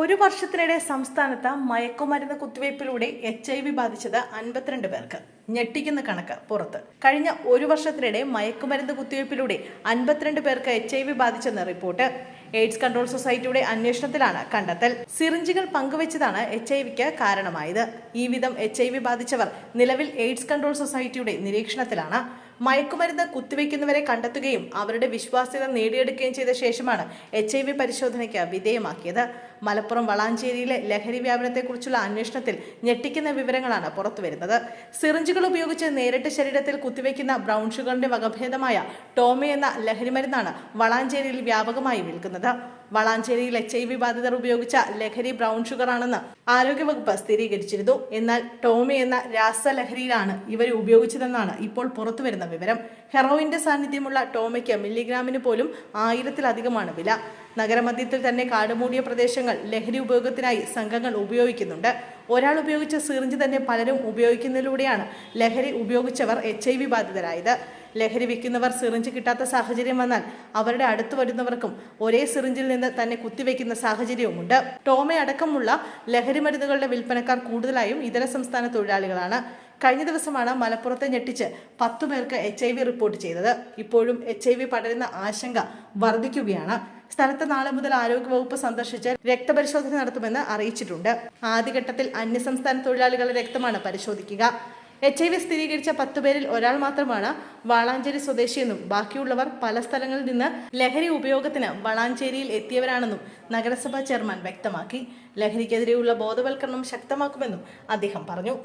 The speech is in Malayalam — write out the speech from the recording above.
ഒരു വർഷത്തിനിടെ സംസ്ഥാനത്ത് മയക്കുമരുന്ന് കുത്തിവയ്പിലൂടെ എച്ച് ഐ വി ബാധിച്ചത് അൻപത്തിരണ്ട് പേർക്ക്. ഞെട്ടിക്കുന്ന കണക്ക് പുറത്ത്. കഴിഞ്ഞ ഒരു വർഷത്തിനിടെ മയക്കുമരുന്ന് കുത്തിവയ്പ്പിലൂടെ അൻപത്തിരണ്ട് പേർക്ക് എച്ച് ഐ വി ബാധിച്ചെന്ന് റിപ്പോർട്ട്. എയ്ഡ്സ് കൺട്രോൾ സൊസൈറ്റിയുടെ അന്വേഷണത്തിലാണ് കണ്ടെത്തൽ. സിറിഞ്ചുകൾ പങ്കുവച്ചതാണ് എച്ച് ഐ വിക്ക് കാരണമായത്. ഈ വിധം എച്ച് ഐ വി ബാധിച്ചവർ നിലവിൽ എയ്ഡ്സ് കൺട്രോൾ സൊസൈറ്റിയുടെ നിരീക്ഷണത്തിലാണ്. മയക്കുമരുന്ന് കുത്തിവെക്കുന്നവരെ കണ്ടെത്തുകയും അവരുടെ വിശ്വാസ്യത നേടിയെടുക്കുകയും ചെയ്ത ശേഷമാണ് എച്ച് ഐ വി പരിശോധനയ്ക്ക് വിധേയമാക്കിയത്. മലപ്പുറം വളാഞ്ചേരിയിലെ ലഹരി വ്യാപനത്തെക്കുറിച്ചുള്ള അന്വേഷണത്തിൽ ഞെട്ടിക്കുന്ന വിവരങ്ങളാണ് പുറത്തുവരുന്നത്. സിറിഞ്ചുകൾ ഉപയോഗിച്ച് നേരിട്ട് ശരീരത്തിൽ കുത്തിവെക്കുന്ന ബ്രൗൺ ഷുഗറിന്റെ വകഭേദമായ ടോമി എന്ന ലഹരിമരുന്നാണ് വളാഞ്ചേരിയിൽ വ്യാപകമായി വിൽക്കുന്നത്. വളാഞ്ചേരിയിൽ എച്ച് ഐ വി ബാധിതർ ഉപയോഗിച്ച ലഹരി ബ്രൗൺ ഷുഗർ ആണെന്ന് ആരോഗ്യവകുപ്പ് സ്ഥിരീകരിച്ചിരുന്നു. എന്നാൽ ടോമി എന്ന രാസലഹരിയിലാണ് ഇവർ ഉപയോഗിച്ചതെന്നാണ് ഇപ്പോൾ പുറത്തുവരുന്ന വിവരം. ഹെറോയിന്റെ സാന്നിധ്യമുള്ള ടോമയ്ക്ക് മില്ലിഗ്രാമിന് പോലും ആയിരത്തിലധികമാണ് വില. നഗരമധ്യത്തിൽ തന്നെ കാടുമൂടിയ പ്രദേശങ്ങൾ ലഹരി ഉപയോഗത്തിനായി സംഘങ്ങൾ ഉപയോഗിക്കുന്നുണ്ട്. ഒരാൾ ഉപയോഗിച്ച സിറിഞ്ച് തന്നെ പലരും ഉപയോഗിക്കുന്നതിലൂടെയാണ് ലഹരി ഉപയോഗിച്ചവർ എച്ച് ഐ വി ബാധിതരായത്. ലഹരി വിൽക്കുന്നവർ സിറിഞ്ച് കിട്ടാത്ത സാഹചര്യം വന്നാൽ അവരുടെ അടുത്ത് വരുന്നവർക്കും ഒരേ സിറിഞ്ചിൽ നിന്ന് തന്നെ കുത്തിവെക്കുന്ന സാഹചര്യവുമുണ്ട്. ടോമ അടക്കമുള്ള ലഹരി മരുന്നുകളുടെ വിൽപ്പനക്കാർ കൂടുതലായും ഇതര സംസ്ഥാന തൊഴിലാളികളാണ്. കഴിഞ്ഞ ദിവസമാണ് മലപ്പുറത്തെ ഞെട്ടിച്ച് പത്തു പേർക്ക് എച്ച് ഐ വി റിപ്പോർട്ട് ചെയ്തത്. ഇപ്പോഴും എച്ച് ഐ വി പടരുന്ന ആശങ്ക വർദ്ധിക്കുകയാണ്. സ്ഥലത്ത് നാളെ മുതൽ ആരോഗ്യവകുപ്പ് സന്ദർശിച്ച് രക്തപരിശോധന നടത്തുമെന്ന് അറിയിച്ചിട്ടുണ്ട്. ആദ്യഘട്ടത്തിൽ അന്യസംസ്ഥാന തൊഴിലാളികളുടെ രക്തമാണ് പരിശോധിക്കുക. എച്ച് ഐ വി സ്ഥിരീകരിച്ച പത്തു പേരിൽ ഒരാൾ മാത്രമാണ് വളാഞ്ചേരി സ്വദേശിയെന്നും ബാക്കിയുള്ളവർ പല സ്ഥലങ്ങളിൽ നിന്ന് ലഹരി ഉപയോഗത്തിന് വളാഞ്ചേരിയിൽ എത്തിയവരാണെന്നും നഗരസഭാ ചെയർമാൻ വ്യക്തമാക്കി. ലഹരിക്കെതിരെയുള്ള ബോധവൽക്കരണം ശക്തമാക്കുമെന്നും അദ്ദേഹം പറഞ്ഞു.